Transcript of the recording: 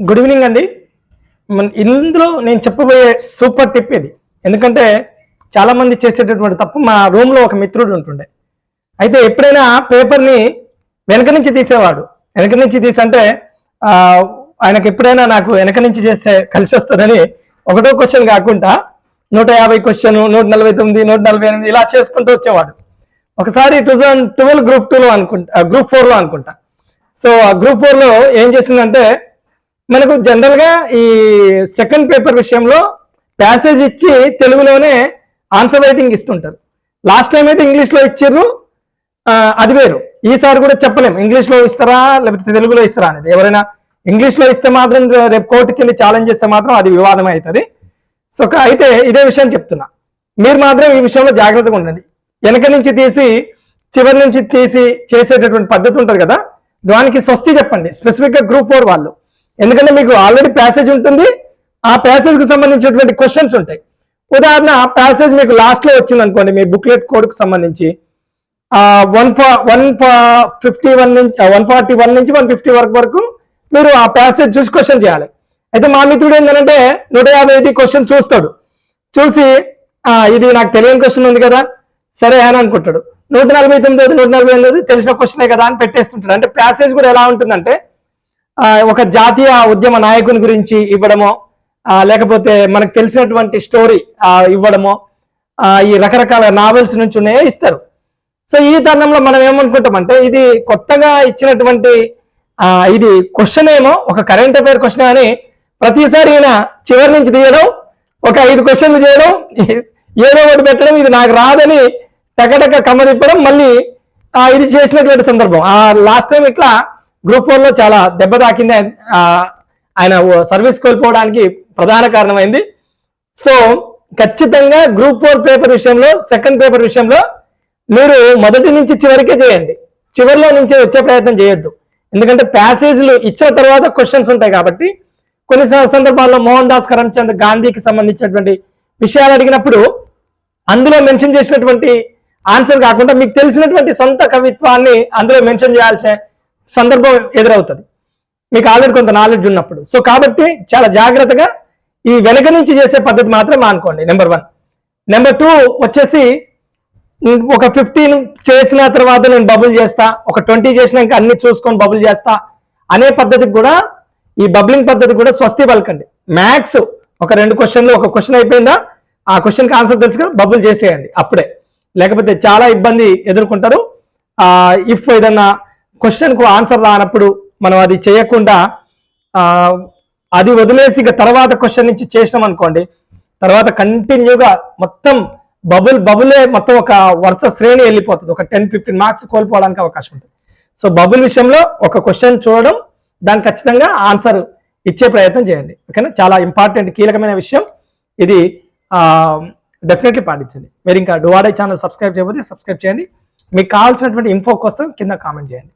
Good evening అండి మన- ఇందులో నేను చెప్పబోయే సూపర్ టిప్ ఇది. ఎందుకంటే చాలామంది చేసేటటువంటి తప్పు మా రూమ్లో ఒక మిత్రుడు ఉంటుండే. అయితే ఎప్పుడైనా పేపర్ని వెనక నుంచి తీసేవాడు. వెనక నుంచి తీసంటే ఆయనకు ఎప్పుడైనా నాకు వెనక నుంచి చేస్తే కలిసి వస్తుందని ఒకటో క్వశ్చన్ కాకుండా నూట యాభై క్వశ్చన్ నూట నలభై తొమ్మిది నూట నలభై ఎనిమిది ఇలా చేసుకుంటూ వచ్చేవాడు. ఒకసారి టూ థౌజండ్ ట్వెల్వ్ గ్రూప్ టూలో అనుకుంటా గ్రూప్ ఫోర్లో అనుకుంటా. సో ఆ గ్రూప్ ఫోర్లో ఏం చేసిందంటే మనకు జనరల్గా ఈ సెకండ్ పేపర్ విషయంలో ప్యాసేజ్ ఇచ్చి తెలుగులోనే ఆన్సర్ రైటింగ్ ఇస్తుంటారు. లాస్ట్ టైం అయితే ఇంగ్లీష్లో ఇచ్చారు అది వేరు. ఈసారి కూడా చెప్పలేం. ఇంగ్లీష్లో ఇస్తారా లేకపోతే తెలుగులో ఇస్తారా అనేది. ఎవరైనా ఇంగ్లీష్లో ఇస్తే మాత్రం రేపు కోర్టుకి వెళ్ళి ఛాలెంజ్ చేస్తే మాత్రం అది వివాదం అవుతుంది. సో అయితే ఇదే విషయం చెప్తున్నా. మీరు మాత్రం ఈ విషయంలో జాగ్రత్తగా ఉండండి. వెనక నుంచి తీసి చివరి నుంచి తీసి చేసేటటువంటి పద్ధతి ఉంటుంది కదా. దానికి స్వస్తి చెప్పండి. స్పెసిఫిక్గా గ్రూప్ ఫోర్ వాళ్ళు. ఎందుకంటే మీకు ఆల్రెడీ ప్యాసేజ్ ఉంటుంది. ఆ ప్యాసేజ్కు సంబంధించినటువంటి క్వశ్చన్స్ ఉంటాయి. ఉదాహరణ ఆ ప్యాసేజ్ మీకు లాస్ట్లో వచ్చింది అనుకోండి మీ బుక్లెట్ కోడ్కు సంబంధించి వన్ వన్ ఫిఫ్టీ వన్ నుంచి వన్ ఫార్టీ వన్ నుంచి వన్ ఫిఫ్టీ వరకు వరకు మీరు ఆ ప్యాసేజ్ చూసి క్వశ్చన్ చేయాలి. అయితే మా మిత్రుడు ఏంటంటే నూట యాభై ఐదు క్వశ్చన్ చూస్తాడు. చూసి ఇది నాకు తెలియని క్వశ్చన్ ఉంది కదా సరే అని అనుకుంటాడు. నూట నలభై తొమ్మిది నూట నలభై ఎనిమిది తెలిసిన క్వశ్చనే కదా అని పెట్టేస్తుంటాడు. అంటే ప్యాసేజ్ కూడా ఎలా ఉంటుందంటే ఒక జాతీయ ఉద్యమ నాయకుని గురించి ఇవ్వడమో లేకపోతే మనకు తెలిసినటువంటి స్టోరీ ఇవ్వడమో ఈ రకరకాల నావెల్స్ నుంచి ఉన్నాయో ఇస్తారు. సో ఈ తరుణంలో మనం ఏమనుకుంటామంటే ఇది కొత్తగా ఇచ్చినటువంటి ఇది క్వశ్చన్ ఏమో ఒక కరెంట్ అఫైర్ క్వశ్చన్ అని ప్రతిసారి ఈయన చివరి నుంచి తీయడం ఒక ఐదు క్వశ్చన్లు చేయడం ఏదో ఒకటి పెట్టడం ఇది నాకు రాదని టకటక కమ్మదిప్పడం మళ్ళీ ఇది చేసినటువంటి సందర్భం. ఆ లాస్ట్ టైం ఇట్లా గ్రూప్ ఫోర్లో చాలా దెబ్బ తాకింది ఆయన సర్వీస్ కోల్పోవడానికి ప్రధాన కారణమైంది. సో ఖచ్చితంగా గ్రూప్ ఫోర్ పేపర్ విషయంలో సెకండ్ పేపర్ విషయంలో మీరు మొదటి నుంచి చివరికే చేయండి. చివరిలో నుంచి వచ్చే ప్రయత్నం చేయొద్దు. ఎందుకంటే ప్యాసేజ్లు ఇచ్చిన తర్వాత క్వశ్చన్స్ ఉంటాయి కాబట్టి కొన్ని సందర్భాల్లో మోహన్ దాస్ కరమ్చంద్ గాంధీకి సంబంధించినటువంటి విషయాలు అడిగినప్పుడు అందులో మెన్షన్ చేసినటువంటి ఆన్సర్ కాకుండా మీకు తెలిసినటువంటి సొంత కవిత్వాన్ని అందులో మెన్షన్ చేయాల్సిన సందర్భం ఎదురవుతుంది. మీకు ఆల్రెడీ కొంత నాలెడ్జ్ ఉన్నప్పుడు. సో కాబట్టి చాలా జాగ్రత్తగా ఈ వెనక నుంచి చేసే పద్ధతి మాత్రం మానుకోండి నెంబర్ వన్ నెంబర్ టూ వచ్చేసి ఒక ఫిఫ్టీన్ చేసిన తర్వాత నేను బబుల్ చేస్తా ఒక ట్వంటీ చేసినాక అన్ని చూసుకొని బబుల్ చేస్తా అనే పద్ధతికి కూడా ఈ బబ్లింగ్ పద్ధతి కూడా స్వస్తి పలకండి. మ్యాథ్స్ ఒక రెండు క్వశ్చన్లు ఒక క్వశ్చన్ అయిపోయిందా? ఆ క్వశ్చన్కి ఆన్సర్ తెలుసు కదా బబుల్ చేసేయండి అప్పుడే. లేకపోతే చాలా ఇబ్బంది ఎదుర్కొంటారు. ఇఫ్ ఏదన్నా క్వశ్చన్కు ఆన్సర్ రానప్పుడు మనం అది చేయకుండా అది వదిలేసి ఇక తర్వాత క్వశ్చన్ నుంచి చేసినాం అనుకోండి తర్వాత కంటిన్యూగా మొత్తం బబుల్ బబులే మొత్తం ఒక వరుస శ్రేణి వెళ్ళిపోతుంది. ఒక టెన్ ఫిఫ్టీన్ మార్క్స్ కోల్పోవడానికి అవకాశం ఉంటుంది. సో బబుల్ విషయంలో ఒక క్వశ్చన్ చూడడం దానికి ఖచ్చితంగా ఆన్సర్ ఇచ్చే ప్రయత్నం చేయండి. ఓకేనా చాలా ఇంపార్టెంట్ కీలకమైన విషయం. ఇది డెఫినెట్లీ పాటించండి. మీరు ఇంకా డువాడే ఛానల్ సబ్స్క్రైబ్ చేయకపోతే సబ్స్క్రైబ్ చేయండి. మీకు కావాల్సినటువంటి ఇన్ఫో కోసం కింద కామెంట్ చేయండి.